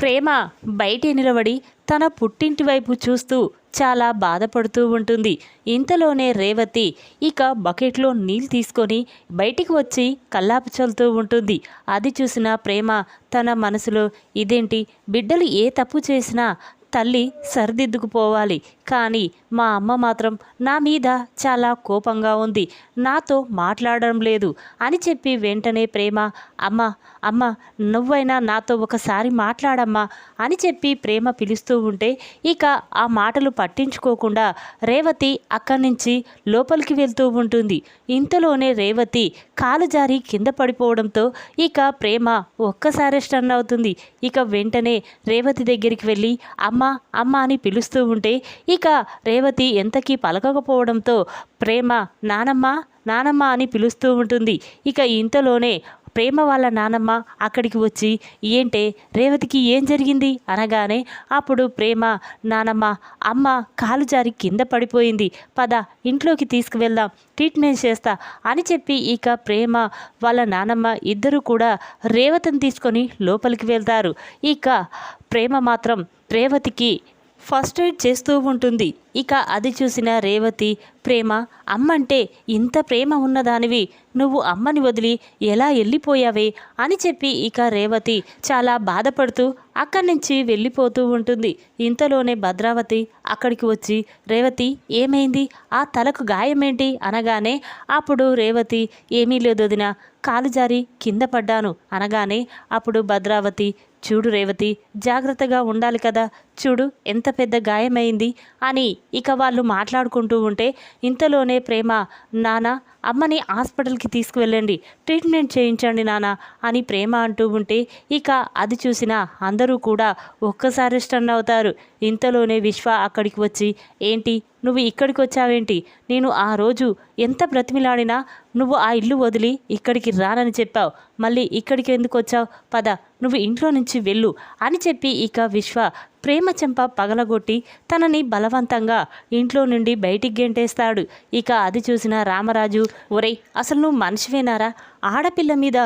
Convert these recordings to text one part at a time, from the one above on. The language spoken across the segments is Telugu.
ప్రేమ బయట నిలబడి తన పుట్టింటి వైపు చూస్తూ చాలా బాధపడుతూ ఉంటుంది. ఇంతలోనే రేవతి ఇక బకెట్లో నీళ్ళు తీసుకొని బయటికి వచ్చి కల్లాపు చల్లుతూ ఉంటుంది. అది చూసిన ప్రేమ తన మనసులో ఇదేంటి? బిడ్డలు ఏ తప్పు చేసినా తల్లి సరిదిద్దుకుపోవాలి. కానీ మా అమ్మ మాత్రం నా మీద చాలా కోపంగా ఉంది. నాతో మాట్లాడడం లేదు అని చెప్పి వెంటనే ప్రేమ అమ్మ అమ్మ నువ్వైనా నాతో ఒకసారి మాట్లాడమ్మా అని చెప్పి ప్రేమ పిలుస్తూ ఉంటే ఇక ఆ మాటలు పట్టించుకోకుండా రేవతి అక్కడి నుంచి లోపలికి వెళ్తూ ఉంటుంది. ఇంతలోనే రేవతి కాలు జారి కింద పడిపోవడంతో ఇక ప్రేమ ఒక్కసారి స్టన్ అవుతుంది. ఇక వెంటనే రేవతి దగ్గరికి వెళ్ళి అమ్మ అమ్మ అని పిలుస్తూ ఉంటే ఇక రేవతి ఎంతకీ పలకకపోవడంతో ప్రేమ నానమ్మ నానమ్మ అని పిలుస్తూ ఉంటుంది. ఇక ఇంతలోనే ప్రేమ వాళ్ళ నానమ్మ అక్కడికి వచ్చి ఏంటే రేవతికి ఏం జరిగింది? అనగానే అప్పుడు ప్రేమ నానమ్మ అమ్మ కాలు జారి కింద పడిపోయింది. పద ఇంట్లోకి తీసుకువెళ్దాం. ట్రీట్మెంట్ చేస్తా. అని చెప్పి ఇక ప్రేమ వాళ్ళ నానమ్మ ఇద్దరు కూడా రేవతిని తీసుకొని లోపలికి వెళ్తారు. ఇక ప్రేమ మాత్రం రేవతికి ఫస్ట్ ఎయిడ్ చేస్తూ ఉంటుంది. ఇక అది చూసిన రేవతి ప్రేమ అమ్మంటే ఇంత ప్రేమ ఉన్నదానివి. నువ్వు అమ్మని వదిలి ఎలా వెళ్ళిపోయావే అని చెప్పి ఇక రేవతి చాలా బాధపడుతూ అక్కడి నుంచి వెళ్ళిపోతూ ఉంటుంది. ఇంతలోనే భద్రావతి అక్కడికి వచ్చి రేవతి ఏమైంది? ఆ తలకు గాయమేంటి? అనగానే అప్పుడు రేవతి ఏమీ లేదు వదిన కాలు జారి కింద పడ్డాను. అనగానే అప్పుడు భద్రావతి చూడు రేవతి జాగ్రత్తగా ఉండాలి కదా. చూడు ఎంత పెద్ద గాయమైంది అని ఇక వాళ్ళు మాట్లాడుకుంటూ ఉంటే ఇంతలోనే ప్రేమ నాన్న అమ్మని హాస్పిటల్కి తీసుకువెళ్ళండి ట్రీట్మెంట్ చేయించండి నాన్న అని ప్రేమ అంటూ ఉంటే ఇక అది చూసిన అందరూ కూడా ఒక్కసారి స్టన్ అవుతారు. ఇంతలోనే విశ్వ అక్కడికి వచ్చి ఏంటి నువ్వు ఇక్కడికి వచ్చావేంటి నేను ఆ రోజు ఎంత బ్రతిమిలాడినా నువ్వు ఆ ఇల్లు వదిలి ఇక్కడికి రానని చెప్పావు. మళ్ళీ ఇక్కడికి ఎందుకు వచ్చావు? పద నువ్వు ఇంట్లో నుంచి వెళ్ళు అని చెప్పి ఇక విశ్వ ప్రేమ చెంప పగలగొట్టి తనని బలవంతంగా ఇంట్లో నుండి బయటికి గెంటేస్తాడు. ఇక అది చూసిన రామరాజు ఒరేయ్ అసలు నువ్వు మనిషివేనారా? ఆడపిల్ల మీద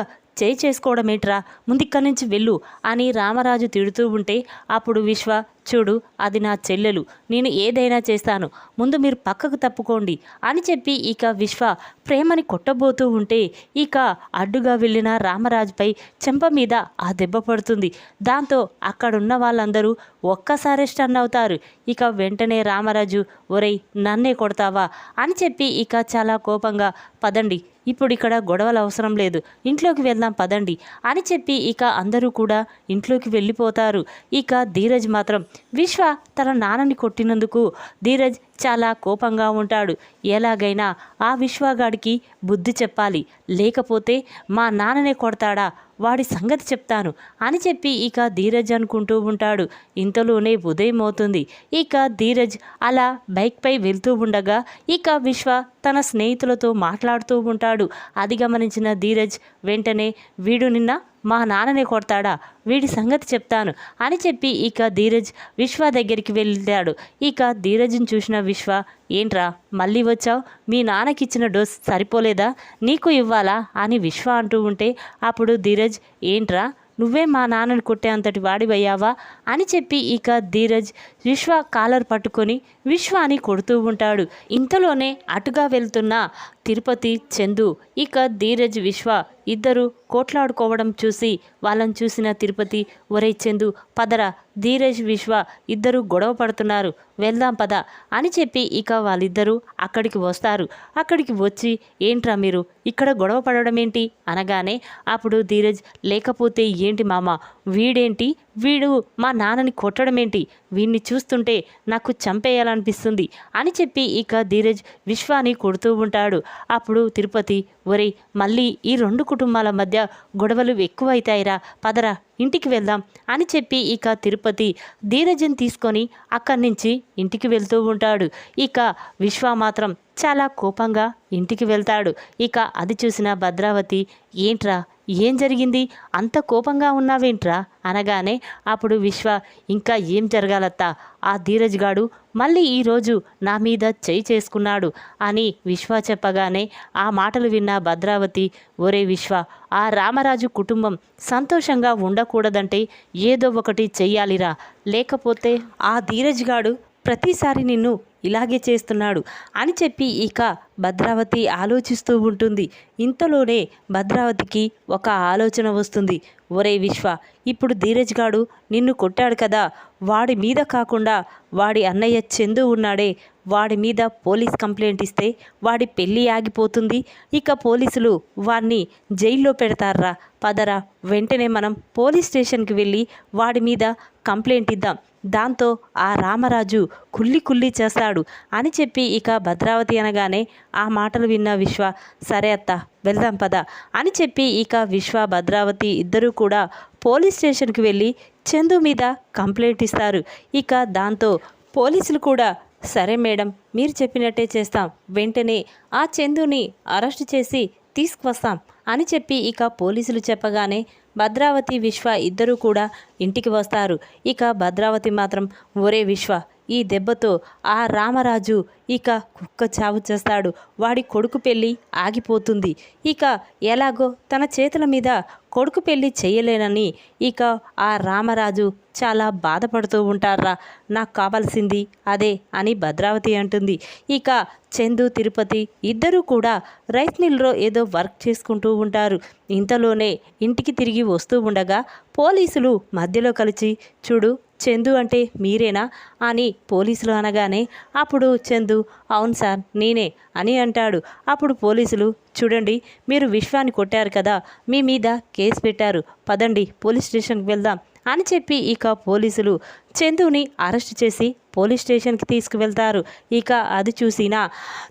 చేయి చేసుకోవడం ఏంట్రా ముందిక్కడి నుంచి వెళ్ళు అని రామరాజు తిడుతూ ఉంటే అప్పుడు విశ్వ చూడు అది నా చెల్లెలు నేను ఏదైనా చేస్తాను ముందు మీరు పక్కకు తప్పుకోండి అని చెప్పి ఇక విశ్వ ప్రేమని కొట్టబోతూ ఉంటే ఇక అడ్డుగా వెళ్ళిన రామరాజుపై చెంప మీద ఆ దెబ్బ పడుతుంది. దాంతో అక్కడున్న వాళ్ళందరూ ఒక్కసారి స్టన్ అవుతారు. ఇక వెంటనే రామరాజు ఒరేయ్ నన్నే కొడతావా? అని చెప్పి ఇక చాలా కోపంగా పదండి ఇప్పుడు ఇక్కడ గొడవలు అవసరం లేదు. ఇంట్లోకి వెళ్దాం పదండి అని చెప్పి ఇక అందరూ కూడా ఇంట్లోకి వెళ్ళిపోతారు. ఇక ధీరజ్ మాత్రం విశ్వ తన నాన్నని కొట్టినందుకు ధీరజ్ చాలా కోపంగా ఉంటాడు. ఎలాగైనా ఆ విశ్వగాడికి బుద్ధి చెప్పాలి. లేకపోతే మా నాన్ననే కొడతాడా? వాడి సంగతి చెప్తాను అని చెప్పి ఇక ధీరజ్ అనుకుంటూ ఉంటాడు. ఇంతలోనే ఉదయం అవుతుంది. ఇక ధీరజ్ అలా బైక్పై వెళ్తూ ఉండగా ఇక విశ్వ తన స్నేహితులతో మాట్లాడుతూ ఉంటాడు. అది గమనించిన ధీరజ్ వెంటనే వీడు నిన్న మా నాన్ననే కొడతాడా? వీడి సంగతి చెప్తాను అని చెప్పి ఇక ధీరజ్ విశ్వ దగ్గరికి వెళ్తాడు ఇక ధీరజ్ని చూసిన విశ్వ ఏంట్రా మళ్ళీ వచ్చావు? మీ నాన్నకిచ్చిన డోస్ సరిపోలేదా? నీకు ఇవ్వాలా? అని విశ్వ అంటూ ఉంటే అప్పుడు ధీరజ్ ఏంట్రా నువ్వే మా నాన్నని కొట్టేంతటి వాడివయ్యావా? అని చెప్పి ఇక ధీరజ్ విశ్వ కాలర్ పట్టుకొని విశ్వాని కొడుతూ ఉంటాడు. ఇంతలోనే అటుగా వెళ్తున్న తిరుపతి చందు ఇక ధీరజ్ విశ్వ ఇద్దరు కోట్లాడుకోవడం చూసి వాళ్ళని చూసిన తిరుపతి ఒరే చందు పదరా ధీరజ్ విశ్వ ఇద్దరు గొడవ పడుతున్నారు. వెళ్దాం పద అని చెప్పి ఇక వాళ్ళిద్దరూ అక్కడికి వస్తారు. అక్కడికి వచ్చి ఏంట్రా మీరు? ఇక్కడ గొడవ పడడం ఏంటి? అనగానే అప్పుడు ధీరజ్ లేకపోతే ఏంటి మామ? వీడేంటి? వీడు మా నాన్నని కొట్టడం ఏంటి? వీడిని చూస్తుంటే నాకు చంపేయాలనిపిస్తుంది అని చెప్పి ఇక ధీరజ్ విశ్వాని కొడుతూ ఉంటాడు. అప్పుడు తిరుపతి ఒరేయ్ మళ్ళీ ఈ రెండు కుటుంబాల మధ్య గొడవలు ఎక్కువైతాయిరా పదరా ఇంటికి వెళ్దాం అని చెప్పి ఇక తిరుపతి ధీరజన్ తీసుకొని అక్కడి నుంచి ఇంటికి వెళ్తూ ఉంటాడు. ఇక విశ్వ మాత్రం చాలా కోపంగా ఇంటికి వెళ్తాడు. ఇక అది చూసిన భద్రావతి ఏంట్రా ఏం జరిగింది? అంత కోపంగా ఉన్నావేంట్రా? అనగానే అప్పుడు విశ్వ ఇంకా ఏం జరగాలత్తా? ఆ ధీరజ్ గాడు మళ్ళీ ఈరోజు నా మీద చేయి చేసుకున్నాడు అని విశ్వ చెప్పగానే ఆ మాటలు విన్న భద్రావతి ఒరే విశ్వ ఆ రామరాజు కుటుంబం సంతోషంగా ఉండకూడదంటే ఏదో ఒకటి చెయ్యాలిరా. లేకపోతే ఆ ధీరజ్ గాడు ప్రతిసారి నిన్ను ఇలాగే చేస్తున్నాడు అని చెప్పి ఇక భద్రావతి ఆలోచిస్తూ ఉంటుంది. ఇంతలోనే భద్రావతికి ఒక ఆలోచన వస్తుంది. ఒరే విశ్వ ఇప్పుడు ధీరజ్ గాడు నిన్ను కొట్టాడు కదా. వాడి మీద కాకుండా వాడి అన్నయ్య చందు ఉన్నాడే. వాడి మీద పోలీస్ కంప్లైంట్ ఇస్తే వాడి పెళ్ళి ఆగిపోతుంది. ఇక పోలీసులు వాడిని జైల్లో పెడతారా? పదరా వెంటనే మనం పోలీస్ స్టేషన్కి వెళ్ళి వాడి మీద కంప్లైంట్ ఇద్దాం. దాంతో ఆ రామరాజు కుల్లి కుల్లి చేస్తాడు అని చెప్పి ఇక భద్రావతి అనగానే ఆ మాటలు విన్న విశ్వ సరే అత్త వెళ్దాం పద అని చెప్పి ఇక విశ్వ భద్రావతి ఇద్దరూ కూడా పోలీస్ స్టేషన్కి వెళ్ళి చందు మీద కంప్లైంట్ ఇస్తారు. ఇక దాంతో పోలీసులు కూడా సరే మేడం మీరు చెప్పినట్టే చేస్తాం. వెంటనే ఆ చందుని అరెస్ట్ చేసి తీసుకువస్తాం అని చెప్పి ఇక పోలీసులు చెప్పగానే భద్రావతి విశ్వ ఇద్దరూ కూడా ఇంటికి వస్తారు. ఇక భద్రావతి మాత్రం ఒరే విశ్వ ఈ దెబ్బతో ఆ రామరాజు ఇక కుక్క చావు చేస్తాడు. వాడి కొడుకు పెళ్ళి ఆగిపోతుంది. ఇక ఎలాగో తన చేతుల మీద కొడుకు పెళ్ళి చేయలేనని ఇక ఆ రామరాజు చాలా బాధపడుతూ ఉంటారా నాకు కావాల్సింది అదే అని భద్రావతి అంటుంది. ఇక చందు తిరుపతి ఇద్దరూ కూడా రైస్ మిల్లో ఏదో వర్క్ చేసుకుంటూ ఉంటారు. ఇంతలోనే ఇంటికి తిరిగి వస్తూ ఉండగా పోలీసులు మధ్యలో కలిసి చూడు చందు అంటే మీరేనా? అని పోలీసులు అనగానే అప్పుడు చందు అవును సార్ నేనే అని అంటాడు. అప్పుడు పోలీసులు చూడండి మీరు విశ్వాన్ని కొట్టారు కదా మీ మీద కేసు పెట్టారు. పదండి పోలీస్ స్టేషన్కి వెళ్దాం. అని చెప్పి ఇక పోలీసులు చందుని అరెస్ట్ చేసి పోలీస్ స్టేషన్కి తీసుకువెళ్తారు. ఇక అది చూసిన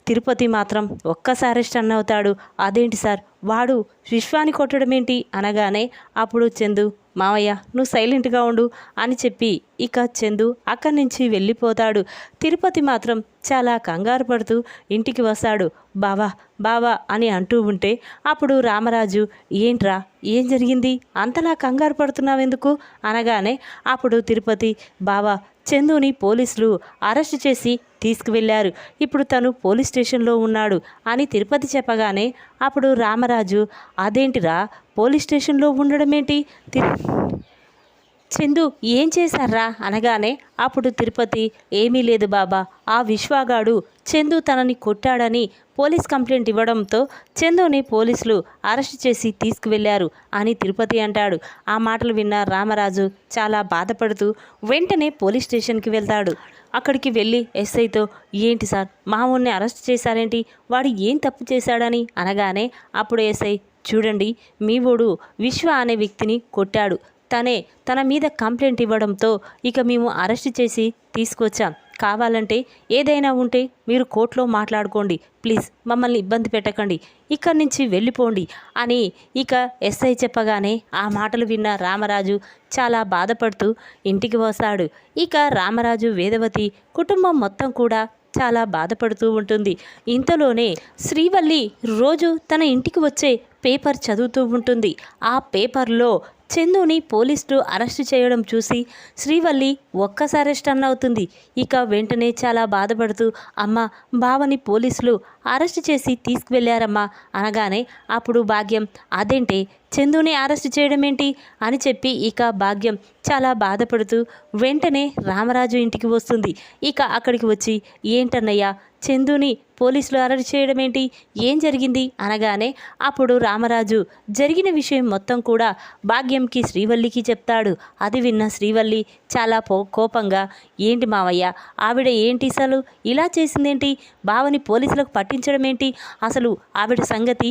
తిరుపతి మాత్రం ఒక్కసారి స్టన్ అవుతాడు. అదేంటి సార్? వాడు విశ్వాన్ని కొట్టడం ఏంటి? అనగానే అప్పుడు చందు మావయ్య నువ్వు సైలెంట్గా ఉండు అని చెప్పి ఇక చందు అక్కడి నుంచి వెళ్ళిపోతాడు. తిరుపతి మాత్రం చాలా కంగారు పడుతూ ఇంటికి వస్తాడు. బావా బావా అని అంటూ ఉంటే అప్పుడు రామరాజు ఏంట్రా ఏం జరిగింది? అంతలా కంగారు పడుతున్నావెందుకు? అనగానే అప్పుడు తిరుపతి బావా చందుని పోలీసులు అరెస్ట్ చేసి తీసుకువెళ్ళారు. ఇప్పుడు తను పోలీస్ స్టేషన్లో ఉన్నాడు అని తిరుపతి చెప్పగానే అప్పుడు రామరాజు అదేంటిరా పోలీస్ స్టేషన్లో ఉండడం ఏంటి చందు ఏం చేశారా అనగానే అప్పుడు తిరుపతి ఏమీ లేదు బాబా. ఆ విశ్వాగాడు చందు తనని కొట్టాడని పోలీస్ కంప్లైంట్ ఇవ్వడంతో చందుని పోలీసులు అరెస్ట్ చేసి తీసుకువెళ్ళారు అని తిరుపతి అంటాడు. ఆ మాటలు విన్న రామరాజు చాలా బాధపడుతూ వెంటనే పోలీస్ స్టేషన్కి వెళ్తాడు. అక్కడికి వెళ్ళి ఎస్ఐతో ఏంటి సార్ మామూల్ని అరెస్ట్ చేశారేంటి? వాడు ఏం తప్పు చేశాడని? అనగానే అప్పుడు ఎస్ఐ చూడండి మీ ఓడు విశ్వ అనే వ్యక్తిని కొట్టాడు. తనే తన మీద కంప్లైంట్ ఇవ్వడంతో ఇక మేము అరెస్ట్ చేసి తీసుకొచ్చాం. కావాలంటే ఏదైనా ఉంటే మీరు కోర్టులో మాట్లాడుకోండి. ప్లీజ్ మమ్మల్ని ఇబ్బంది పెట్టకండి. ఇక్కడి నుంచి వెళ్ళిపోండి అని ఇక ఎస్ఐ చెప్పగానే ఆ మాటలు విన్న రామరాజు చాలా బాధపడుతూ ఇంటికి వస్తాడు. ఇక రామరాజు వేదవతి కుటుంబం మొత్తం కూడా చాలా బాధపడుతూ ఉంటుంది. ఇంతలోనే శ్రీవల్లి రోజు తన ఇంటికి వచ్చే పేపర్ చదువుతూ ఉంటుంది. ఆ పేపర్లో చందుని పోలీసులు అరెస్ట్ చేయడం చూసి శ్రీవల్లి ఒక్కసారి స్టన్ అవుతుంది. ఇక వెంటనే చాలా బాధపడుతూ అమ్మ బావని పోలీసులు అరెస్ట్ చేసి తీసుకువెళ్ళారమ్మా అనగానే అప్పుడు భాగ్యం అదేంటే చందుని అరెస్ట్ చేయడం ఏంటి అని చెప్పి ఇక భాగ్యం చాలా బాధపడుతూ వెంటనే రామరాజు ఇంటికి వస్తుంది. ఇక అక్కడికి వచ్చి ఏంటన్నయ్యా చందుని పోలీసులు అరెస్ట్ చేయడం ఏంటి ఏం జరిగింది? అనగానే అప్పుడు రామరాజు జరిగిన విషయం మొత్తం కూడా భాగ్యంకి శ్రీవల్లికి చెప్తాడు. అది విన్న శ్రీవల్లి చాలా పో కోపంగా ఏంటి మావయ్య ఆవిడ ఏంటి అసలు? ఇలా చేసిందేంటి? బావని పోలీసులకు పట్టించడం ఏంటి అసలు ఆవిడ సంగతి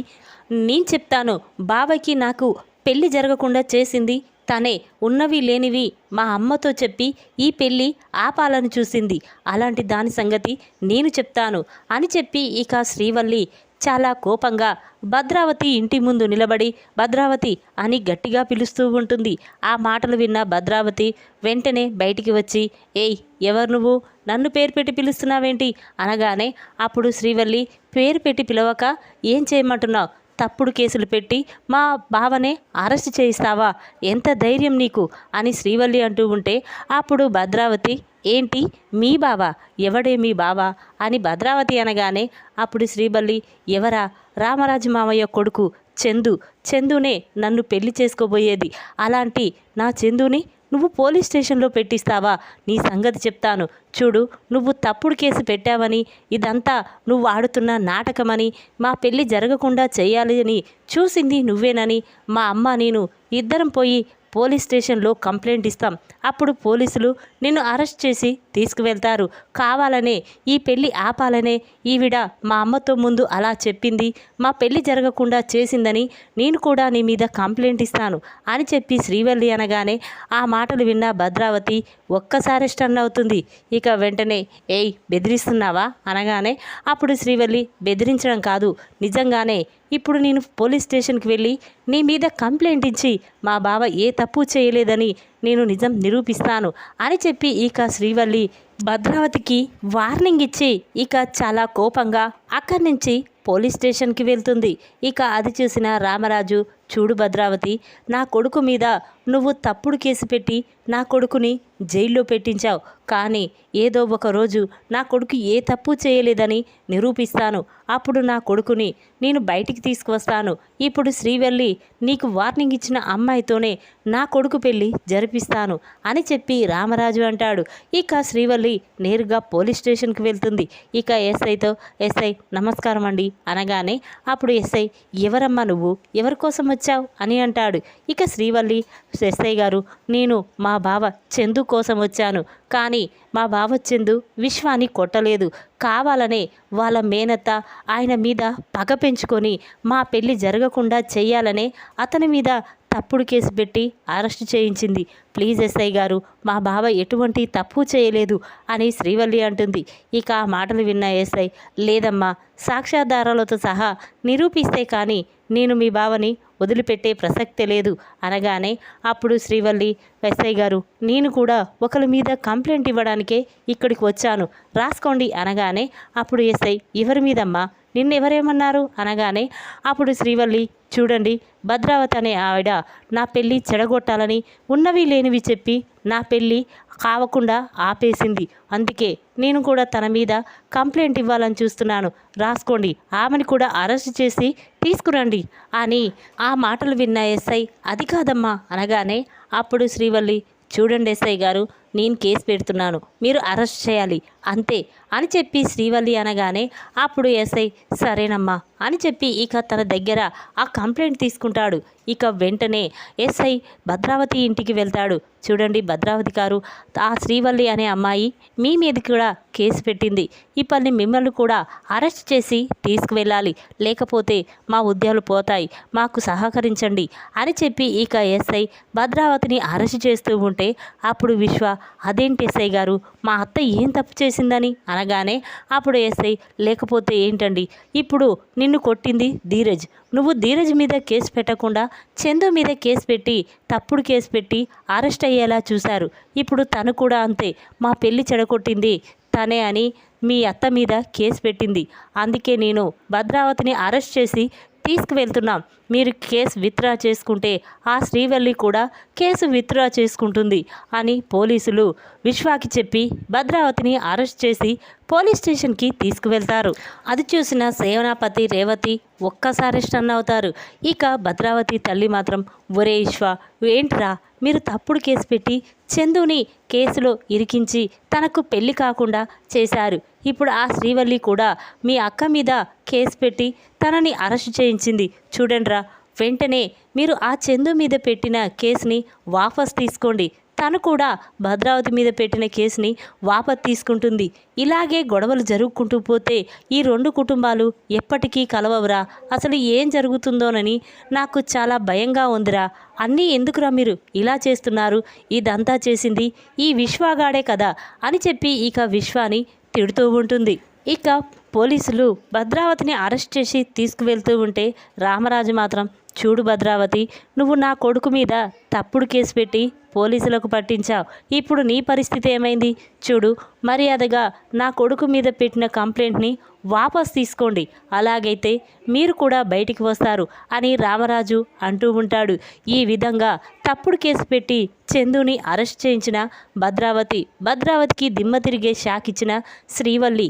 నేను చెప్తాను. బావకి నాకు పెళ్ళి జరగకుండా చేసింది తనే. ఉన్నవి లేనివి మా అమ్మతో చెప్పి ఈ పెళ్ళి ఆపాలని చూసింది. అలాంటి దాని సంగతి నేను చెప్తాను అని చెప్పి ఇక శ్రీవల్లి చాలా కోపంగా భద్రావతి ఇంటి ముందు నిలబడి భద్రావతి అని గట్టిగా పిలుస్తూ ఉంటుంది. ఆ మాటలు విన్న భద్రావతి వెంటనే బయటికి వచ్చి ఏయ్ ఎవరు నువ్వు? నన్ను పేరు పెట్టి పిలుస్తున్నావేంటి? అనగానే అప్పుడు శ్రీవల్లి పేరు పెట్టి పిలవక ఏం చేయమంటున్నావు? తప్పుడు కేసులు పెట్టి మా బావనే అరెస్ట్ చేయిస్తావా? ఎంత ధైర్యం నీకు? అని శ్రీవల్లి అంటూ ఉంటే అప్పుడు భద్రావతి ఏంటి? మీ బావా? ఎవడే మీ బావా? అని భద్రావతి అనగానే అప్పుడు శ్రీబల్లి ఎవరా? రామరాజు మామయ్య కొడుకు చందు. చందునే నన్ను పెళ్ళి చేసుకోబోయేది. అలాంటి నా చందుని నువ్వు పోలీస్ స్టేషన్లో పెట్టిస్తావా? నీ సంగతి చెప్తాను. చూడు నువ్వు తప్పుడు కేసు పెట్టావని ఇదంతా నువ్వు ఆడుతున్న నాటకమని మా పెళ్ళి జరగకుండా చేయాలి అని చూసింది నువ్వేనని మా అమ్మ నేను ఇద్దరం పోయి పోలీస్ స్టేషన్లో కంప్లైంట్ ఇస్తాం. అప్పుడు పోలీసులు నిన్ను అరెస్ట్ చేసి తీసుకువెళ్తారు. కావాలనే ఈ పెళ్ళి ఆపాలనే ఈవిడ మా అమ్మతో ముందు అలా చెప్పింది. మా పెళ్ళి జరగకుండా చేసిందని నేను కూడా నీ మీద కంప్లైంట్ ఇస్తాను అని చెప్పి శ్రీవల్లి అనగానే ఆ మాటలు విన్న భద్రావతి ఒక్కసారి స్టన్ అవుతుంది. ఇక వెంటనే ఏయ్ బెదిరిస్తున్నావా? అనగానే అప్పుడు శ్రీవల్లి బెదిరించడం కాదు. నిజంగానే ఇప్పుడు నేను పోలీస్ స్టేషన్కి వెళ్ళి నీ మీద కంప్లైంట్ ఇచ్చి మా బావ ఏ తప్పు చేయలేదని నేను నిజం నిరూపిస్తాను అని చెప్పి ఇక శ్రీవల్లి భద్రావతికి వార్నింగ్ ఇచ్చి ఇక చాలా కోపంగా అక్కడి నుంచి పోలీస్ స్టేషన్కి వెళ్తుంది. ఇక అది చూసిన రామరాజు చూడు భద్రావతి నా కొడుకు మీద నువ్వు తప్పుడు కేసు పెట్టి నా కొడుకుని జైల్లో పెట్టించావు. కానీ ఏదో ఒక రోజు నా కొడుకు ఏ తప్పు చేయలేదని నిరూపిస్తాను. అప్పుడు నా కొడుకుని నేను బయటికి తీసుకువస్తాను. ఇప్పుడు శ్రీవల్లి నీకు వార్నింగ్ ఇచ్చిన అమ్మాయితోనే నా కొడుకు పెళ్ళి జరిపిస్తాను అని చెప్పి రామరాజు అంటాడు. ఇక శ్రీవల్లి నేరుగా పోలీస్ స్టేషన్కి వెళ్తుంది. ఇక ఎస్ఐతో ఎస్ఐ నమస్కారం అండి అనగానే అప్పుడు ఎస్ఐ ఎవరమ్మా నువ్వు? ఎవరి కోసం వచ్చావు? అని అంటాడు. ఇక శ్రీవల్లి ఎస్ఐ గారు నేను మా బావ చందు కోసం వచ్చాను కానీ మా బావ చందు విశ్వాన్ని కొట్టలేదు. కావాలనే వాళ్ళ మేనత్త ఆయన మీద పగ పెంచుకొని మా పెళ్ళి జరగకుండా చేయాలనే అతని మీద తప్పుడు కేసు పెట్టి అరెస్ట్ చేయించింది. ప్లీజ్ ఎస్ఐ గారు మా బావ ఎటువంటి తప్పు చేయలేదు అని శ్రీవల్లి అంటుంది. ఇక ఆ మాటలు విన్న ఎస్ఐ లేదమ్మా సాక్ష్యాధారాలతో సహా నిరూపిస్తే కానీ నేను మీ బావని వదిలిపెట్టే ప్రసక్తే లేదు అనగానే అప్పుడు శ్రీవల్లి ఎస్ఐ గారు నేను కూడా ఒకరి మీద కంప్లైంట్ ఇవ్వడానికే ఇక్కడికి వచ్చాను. రాసుకోండి అనగానే అప్పుడు ఎస్ఐ ఎవరి మీదమ్మా? నిన్నెవరేమన్నారు? అనగానే అప్పుడు శ్రీవల్లి చూడండి భద్రావతి అనే ఆవిడ నా పెళ్ళి చెడగొట్టాలని ఉన్నవి లేనివి చెప్పి నా పెళ్ళి కావకుండా ఆపేసింది. అందుకే నేను కూడా తన మీద కంప్లైంట్ ఇవ్వాలని చూస్తున్నాను. రాసుకోండి ఆమెను కూడా అరెస్ట్ చేసి తీసుకురండి అని ఆ మాటలు విన్న ఎస్ఐ అది కాదమ్మా అనగానే అప్పుడు శ్రీవల్లి చూడండి ఎస్ఐ గారు నేను కేసు పెడుతున్నాను మీరు అరెస్ట్ చేయాలి అంతే అని చెప్పి శ్రీవల్లి అనగానే అప్పుడు ఎస్ఐ సరేనమ్మా అని చెప్పి ఇక తన దగ్గర ఆ కంప్లైంట్ తీసుకుంటాడు. ఇక వెంటనే ఎస్ఐ భద్రావతి ఇంటికి వెళ్తాడు. చూడండి భద్రావతి గారు ఆ శ్రీవల్లి అనే అమ్మాయి మీ మీద కూడా కేసు పెట్టింది. ఇప్పటిని మిమ్మల్ని కూడా అరెస్ట్ చేసి తీసుకువెళ్ళాలి. లేకపోతే మా ఉద్యోగాలు పోతాయి. మాకు సహకరించండి అని చెప్పి ఇక ఎస్ఐ భద్రావతిని అరెస్ట్ చేస్తూ ఉంటే అప్పుడు విశ్వ అదేంటి ఎస్ఐ గారు? మా అత్త ఏం తప్పు చేసిందని? అనగానే అప్పుడు ఎస్ఐ లేకపోతే ఏంటండి? ఇప్పుడు నిన్ను కొట్టింది ధీరజ్. నువ్వు ధీరజ్ మీద కేసు పెట్టకుండా చందు మీద కేసు పెట్టి తప్పుడు కేసు పెట్టి అరెస్ట్ అయ్యేలా చూశారు. ఇప్పుడు తను కూడా అంతే. మా పెళ్ళి చెడగొట్టింది తనే అని మీ అత్త మీద కేసు పెట్టింది. అందుకే నేను భద్రావతిని అరెస్ట్ చేసి తీసుకువెళ్తున్నాం. మీరు కేసు విత్డ్రా చేసుకుంటే ఆ శ్రీవల్లి కూడా కేసు విత్డ్రా చేసుకుంటుంది అని పోలీసులు విశ్వాకి చెప్పి భద్రావతిని అరెస్ట్ చేసి పోలీస్ స్టేషన్కి తీసుకువెళ్తారు. అది చూసిన సేవనాపతి రేవతి ఒక్కసారి స్టన్ అవుతారు. ఇక భద్రావతి తల్లి మాత్రం ఒరే విశ్వ ఏంట్రా? మీరు తప్పుడు కేసు పెట్టి చందుని కేసులో ఇరికించి తనకు పెళ్ళి కాకుండా చేశారు. ఇప్పుడు ఆ శ్రీవల్లి కూడా మీ అక్క మీద కేసు పెట్టి తనని అరెస్ట్ చేయించింది. చూడండిరా వెంటనే మీరు ఆ చందు మీద పెట్టిన కేసుని వాపస్ తీసుకోండి. తను కూడా భద్రావతి మీద పెట్టిన కేసుని వాపస్ తీసుకుంటుంది. ఇలాగే గొడవలు జరుగుకుంటూ పోతే ఈ రెండు కుటుంబాలు ఎప్పటికీ కలవవురా? అసలు ఏం జరుగుతుందోనని నాకు చాలా భయంగా ఉందిరా. అన్నీ ఎందుకురా మీరు ఇలా చేస్తున్నారు? ఇదంతా చేసింది ఈ విశ్వాగాడే కదా అని చెప్పి ఇక విశ్వాని తిడుతూ ఉంటుంది. ఇక పోలీసులు భద్రావతిని అరెస్ట్ చేసి తీసుకువెళ్తూ ఉంటే రామరాజు మాత్రం చూడు భద్రావతి నువ్వు నా కొడుకు మీద తప్పుడు కేసు పెట్టి పోలీసులకు పట్టించావు. ఇప్పుడు నీ పరిస్థితి ఏమైంది? చూడు మర్యాదగా నా కొడుకు మీద పెట్టిన కంప్లైంట్ని వాపస్ తీసుకోండి. అలాగైతే మీరు కూడా బయటికి వస్తారు అని రామరాజు అంటూ ఉంటాడు. ఈ విధంగా తప్పుడు కేసు పెట్టి చందుని అరెస్ట్ చేయించిన భద్రావతి భద్రావతికి దిమ్మ తిరిగే షాక్ ఇచ్చిన శ్రీవల్లి